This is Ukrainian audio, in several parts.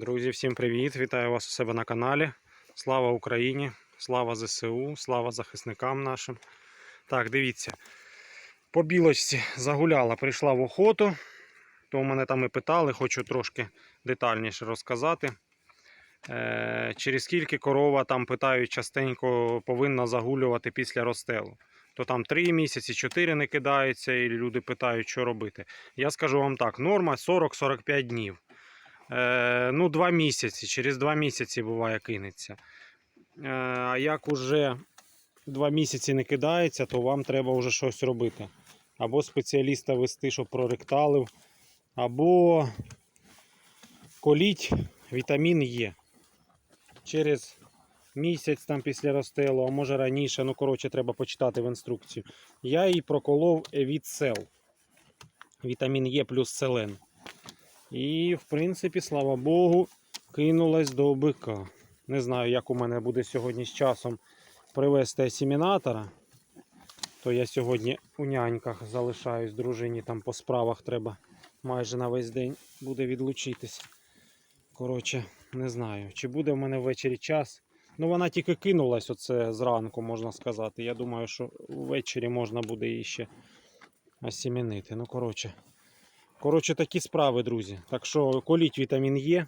Друзі, всім привіт! Вітаю вас у себе на каналі. Слава Україні! Слава ЗСУ, слава захисникам нашим. Так, дивіться. По білочці загуляла, прийшла в охоту. То мене там і питали, хочу трошки детальніше розказати. Е, через скільки корова там питають частенько повинна загулювати після розстелу. То там 3 місяці, 4 не кидається, і люди питають, що робити. Я скажу вам так: норма 40-45 днів. Е, ну, 2 місяці, через 2 місяці буває кинеться. Е, а як уже 2 місяці не кидається, то вам треба вже щось робити. Або спеціаліста вести, щоб проректалив, або коліть вітамін Е. Через місяць там після розстелу, а може раніше, ну коротше, треба почитати в інструкцію. Я їй проколов від сел. Вітамін Е плюс селен. І, в принципі, слава Богу, кинулась до бика. Не знаю, як у мене буде сьогодні з часом привезти асімінатора. То я сьогодні у няньках залишаюсь дружині, там по справах треба майже на весь день буде відлучитись. Коротше, не знаю, чи буде в мене ввечері час. Ну, вона тільки кинулась оце зранку, можна сказати. Я думаю, що ввечері можна буде її ще осімінити. Ну, коротше. Коротше, такі справи, друзі. Так що коліть вітамін Е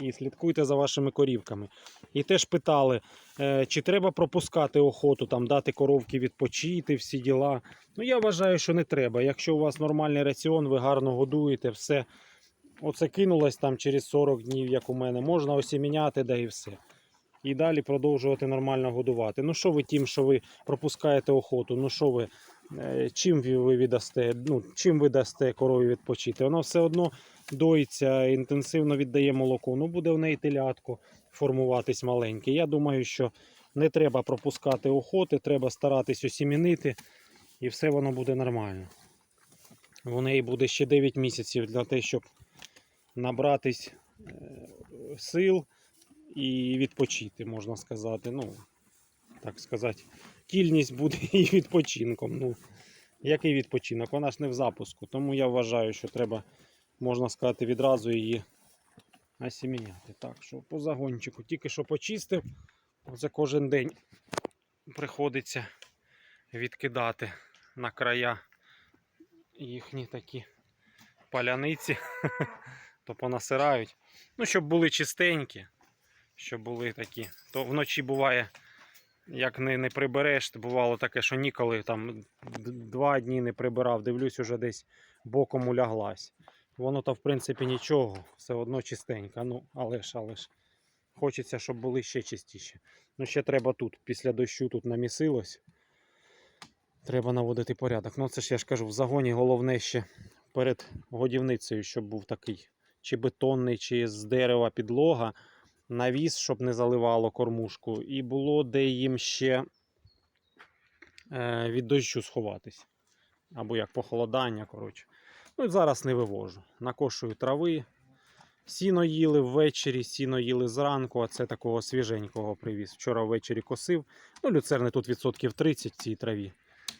і слідкуйте за вашими корівками. І теж питали, е, чи треба пропускати охоту, там, дати коровки відпочити, всі діла. Ну, я вважаю, що не треба. Якщо у вас нормальний раціон, ви гарно годуєте, все. Оце кинулось там через 40 днів, як у мене, можна осіміняти, да і все. І далі продовжувати нормально годувати. Ну, що ви тим, що ви пропускаєте охоту? Ну, що ви, чим ви віддасте, ну, чим ви дасте корові відпочити? Вона все одно доїться, інтенсивно віддає молоко. Ну, буде в неї телятко формуватись маленьке. Я думаю, що не треба пропускати охоти, треба старатись осімінити, і все воно буде нормально. У неї буде ще 9 місяців для того, щоб набратись е, сил і відпочити, можна сказати. Ну, так сказати, кільність буде і відпочинком. Ну, який відпочинок? Вона ж не в запуску. Тому я вважаю, що треба, можна сказати, відразу її осіміняти. Так, що по загончику тільки що почистив. Оце кожен день приходиться відкидати на края їхні такі паляниці, то понасирають. Ну, щоб були чистенькі, щоб були такі. То вночі буває, як не, не прибереш, бувало таке, що ніколи там два дні не прибирав, дивлюсь, уже десь боком уляглась. Воно то, в принципі, нічого, все одно чистенько. Ну, але ж, але ж. Хочеться, щоб були ще чистіші. Ну, ще треба тут, після дощу тут намісилось. Треба наводити порядок. Ну, це ж я ж кажу, в загоні головне ще перед годівницею, щоб був такий чи бетонний, чи з дерева підлога, навіс, щоб не заливало кормушку, і було де їм ще е, від дощу сховатись. Або як похолодання, коротше. Ну і зараз не вивожу. Накошую трави. Сіно їли ввечері, сіно їли зранку, а це такого свіженького привіз. Вчора ввечері косив. Ну, люцерни тут відсотків 30 в цій траві.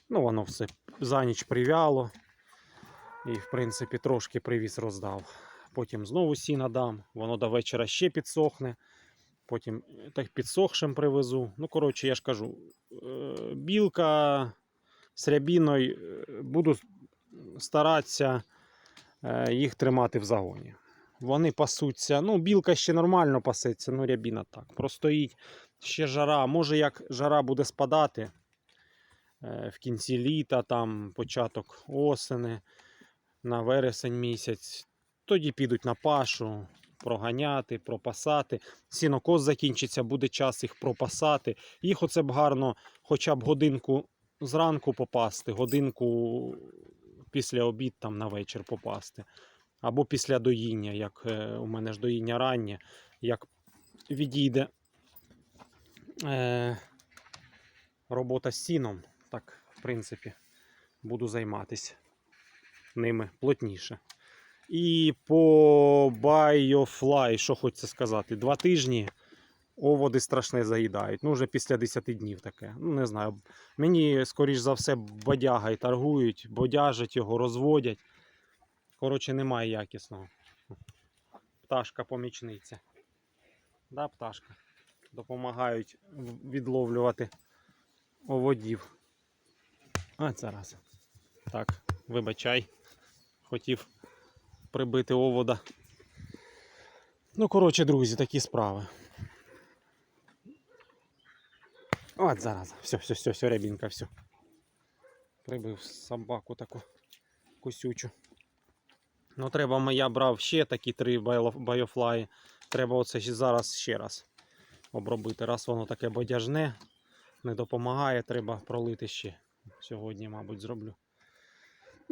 Ну, воно все за ніч прив'яло. І, в принципі, трошки привіз роздав. Потім знову сіна дам, воно до вечора ще підсохне. Потім е, так підсохшим привезу. Ну, коротше, я ж кажу, е, білка з рябіною е, буду старатися їх тримати в загоні. Вони пасуться. Ну, білка ще нормально пасеться, ну рябіна так. Простоїть ще жара. Може, як жара буде спадати в кінці літа, там початок осени, на вересень місяць. Тоді підуть на пашу, проганяти, пропасати. Сінокос закінчиться, буде час їх пропасати. Їх оце б гарно хоча б годинку зранку попасти, годинку після обід там на вечір попасти. Або після доїння, як е, у мене ж доїння раннє, як відійде е, робота з сіном, так, в принципі, буду займатися ними плотніше. І по Biofly, що хочеться сказати, два тижні оводи страшне заїдають. Ну, вже після 10 днів таке. Ну, не знаю. Мені, скоріш за все, бодяга й торгують, бодяжать його, розводять. Коротше, немає якісного. пташка-помічниця. Да, пташка. Допомагають відловлювати оводів. А, зараз. Так, вибачай. Хотів прибити овода. Ну, коротше, друзі, такі справи. От зараз. Все, все, все, все, рябінка, все. Прибив собаку таку кусючу. Ну, треба, я брав ще такі три байофлаї. Треба оце зараз ще раз обробити. Раз воно таке бодяжне, не допомагає, треба пролити ще. Сьогодні, мабуть, зроблю.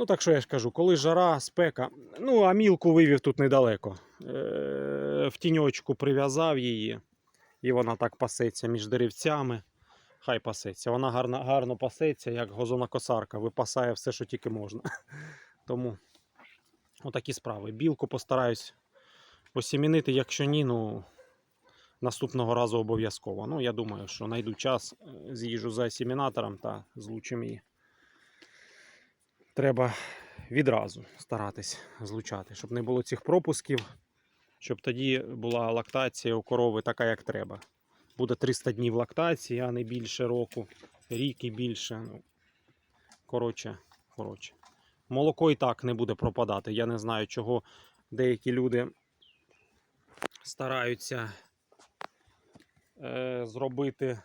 Ну, так що я ж кажу, коли жара, спека. Ну, а мілку вивів тут недалеко. Е, в тіньочку прив'язав її, і вона так пасеться між деревцями. Хай пасеться. Вона гарно, гарно пасеться, як газонокосарка, випасає все, що тільки можна. Тому отакі справи. Білку постараюсь осімінити, якщо ні, ну наступного разу обов'язково. Ну, я думаю, що знайду час, е, з'їжджу за асімінатором та злучим її. Треба відразу старатись злучати, щоб не було цих пропусків, щоб тоді була лактація у корови така, як треба. Буде 300 днів лактації, а не більше року, рік і більше. Ну, коротше, коротше. Молоко і так не буде пропадати. Я не знаю, чого деякі люди стараються е, зробити,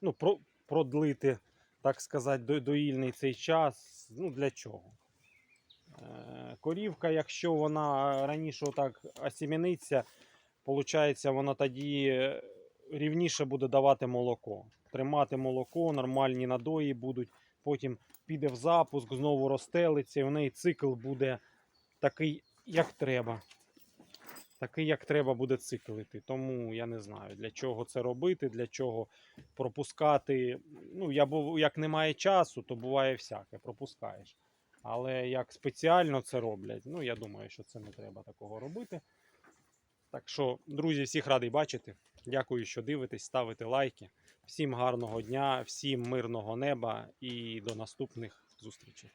ну, про, продлити, так сказати, до- доїльний цей час. Ну, для чого? Е, корівка, якщо вона раніше так осіміниться, виходить, вона тоді рівніше буде давати молоко. Тримати молоко, нормальні надої будуть, потім піде в запуск, знову розстелиться, і в неї цикл буде такий, як треба. Такий, як треба, буде циклити. Тому я не знаю, для чого це робити, для чого пропускати. Ну, я був, як немає часу, то буває всяке, пропускаєш. Але як спеціально це роблять, ну я думаю, що це не треба такого робити. Так що, друзі, всіх радий бачити. Дякую, що дивитесь, ставите лайки. Всім гарного дня, всім мирного неба і до наступних зустрічей.